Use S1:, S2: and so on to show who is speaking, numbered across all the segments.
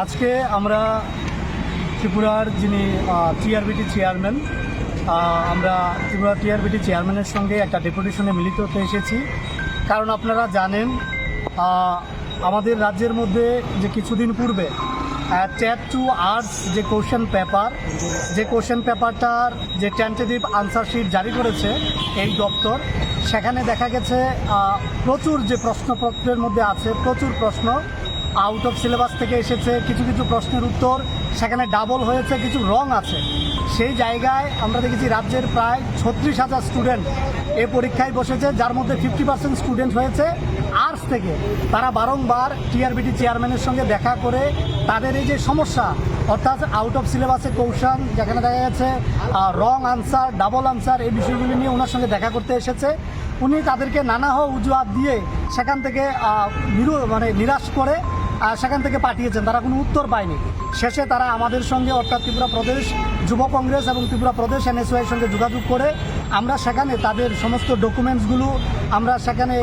S1: আজকে আমরা ত্রিপুরার যিনি টিআরবিটি চেয়ারম্যান আমরা ত্রিপুরা টিআরবিটি চেয়ারম্যানের সঙ্গে একটা ডেপুটেশনে মিলিত হতে এসেছি। কারণ আপনারা জানেন আমাদের রাজ্যের মধ্যে যে কিছুদিন পূর্বে ট্যাপ টু আর্টস যে কোশ্চেন পেপার যে কোশ্চেন পেপারটার যে টেন্টেটিভ আনসার শিট জারি করেছে এই দপ্তর, সেখানে দেখা গেছে প্রচুর যে প্রশ্নপত্রের মধ্যে আছে, প্রচুর প্রশ্ন আউট অফ সিলেবাস থেকে এসেছে, কিছু কিছু প্রশ্নের উত্তর, সেখানে ডাবল হয়েছে, কিছু রং আছে। সেই জায়গায় আমরা দেখেছি রাজ্যের প্রায় ছত্রিশ হাজার স্টুডেন্ট এ পরীক্ষায় বসেছে, যার মধ্যে ফিফটি পার্সেন্ট স্টুডেন্ট হয়েছে। আর্টস থেকে তারা বারংবার টিআরবিটি চেয়ারম্যানের সঙ্গে দেখা করে তাদের এই যে সমস্যা, অর্থাৎ আউট অফ সিলেবাসে কৌশল যেখানে দেখা যাচ্ছে রং আনসার ডাবল আনসার এই বিষয়গুলি নিয়ে ওনার সঙ্গে দেখা করতে এসেছে। উনি তাদেরকে নানা উজুয়াত দিয়ে সেখান থেকে মানে নিরাশ করে সেখান থেকে পাঠিয়েছেন। তারা কোনো উত্তর পায়নি। শেষে তারা আমাদের সঙ্গে, অর্থাৎ ত্রিপুরা প্রদেশ যুব কংগ্রেস এবং ত্রিপুরা প্রদেশ এনএসওয়াইয়ের সঙ্গে যোগাযোগ করে আমরা সেখানে তাদের সমস্ত ডকুমেন্টসগুলো আমরা সেখানে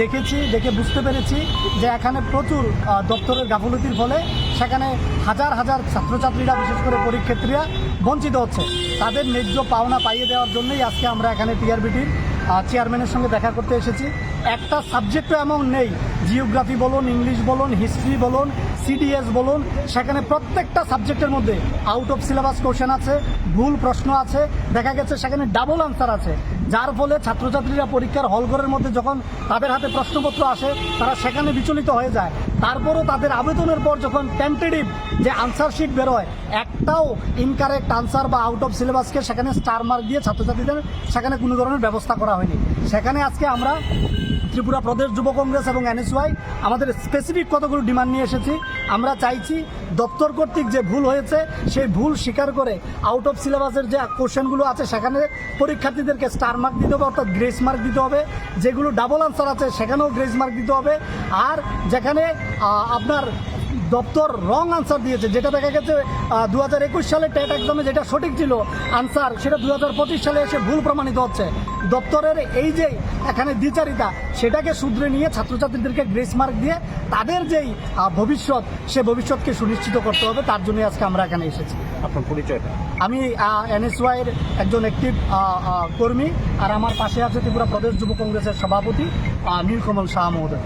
S1: দেখেছি, দেখে বুঝতে পেরেছি যে এখানে প্রচুর দপ্তরের গাফলতির ফলে সেখানে হাজার হাজার ছাত্রছাত্রীরা, বিশেষ করে পরীক্ষার্থীরা বঞ্চিত হচ্ছে। তাদের ন্যায্য পাওনা পাইয়ে দেওয়ার জন্যই আজকে আমরা এখানে টিআরবিটির চেয়ারম্যানের সঙ্গে দেখা করতে এসেছি। একটা সাবজেক্টও এমন নেই। জিওগ্রাফি বলুন ইংলিশ বলুন হিস্ট্রি বলুন সিডিএস বলুন, সেখানে প্রত্যেকটা সাবজেক্টের মধ্যে আউট অফ সিলেবাস কোশ্চেন আছে, ভুল প্রশ্ন আছে, দেখা গেছে সেখানে ডাবল আনসার আছে। যার ফলে ছাত্রছাত্রীরা পরীক্ষার হলঘরের মধ্যে যখন তাদের হাতে প্রশ্নপত্র আসে, তারা সেখানে বিচলিত হয়ে যায়। তারপরও তাদের আবেদনের পর যখন টেন্টেটিভ যে আনসার শিট বেরোয়, একটাও ইনকারেক্ট আনসার বা আউট অফ সিলেবাসকে সেখানে স্টার মার্ক দিয়ে ছাত্রছাত্রীদের সেখানে কোনো ধরনের ব্যবস্থা করা হয়নি। সেখানে আজকে আমরা ত্রিপুরা প্রদেশ যুব কংগ্রেস এবং এনএসওয়াই, আমাদের স্পেসিফিক কতগুলো ডিমান্ড নিয়ে এসেছি, আমরা চাইছি দপ্তর কর্তৃক যে ভুল হয়েছে, সেই ভুল স্বীকার করে আউট অফ সিলেবাসের যে কোশ্চেনগুলো আছে, সেখানে পরীক্ষার্থীদেরকে স্টার মার্ক দিতে হবে, অর্থাৎ গ্রেস মার্ক দিতে হবে, যেগুলো ডাবল আনসার আছে, সেখানেও গ্রেস মার্ক দিতে হবে। আর যেখানে আপনার দপ্তর রং আনসার দিয়েছে। যেটা দেখা গেছে দু হাজার একুশ সালে টেট একদমে যেটা সঠিক ছিল আনসার সেটা দু হাজার পঁচিশ সালে এসে ভুল প্রমাণিত হচ্ছে। দপ্তরের এই যে এখানে দ্বিচারিতা সেটাকে শুধরে নিয়ে ছাত্রছাত্রীদেরকে গ্রেস মার্ক দিয়ে তাদের যেই ভবিষ্যৎ সে ভবিষ্যৎকে সুনিশ্চিত করতে হবে। তার জন্যই আজকে আমরা এখানে এসেছি।
S2: আপনার পরিচয়টা?
S1: আমি এনএসওয়াইয়ের একজন অ্যাক্টিভ কর্মী আর আমার পাশে আছে ত্রিপুরা প্রদেশ যুব কংগ্রেসের সভাপতি নীলকমল শাহ মহোদয়।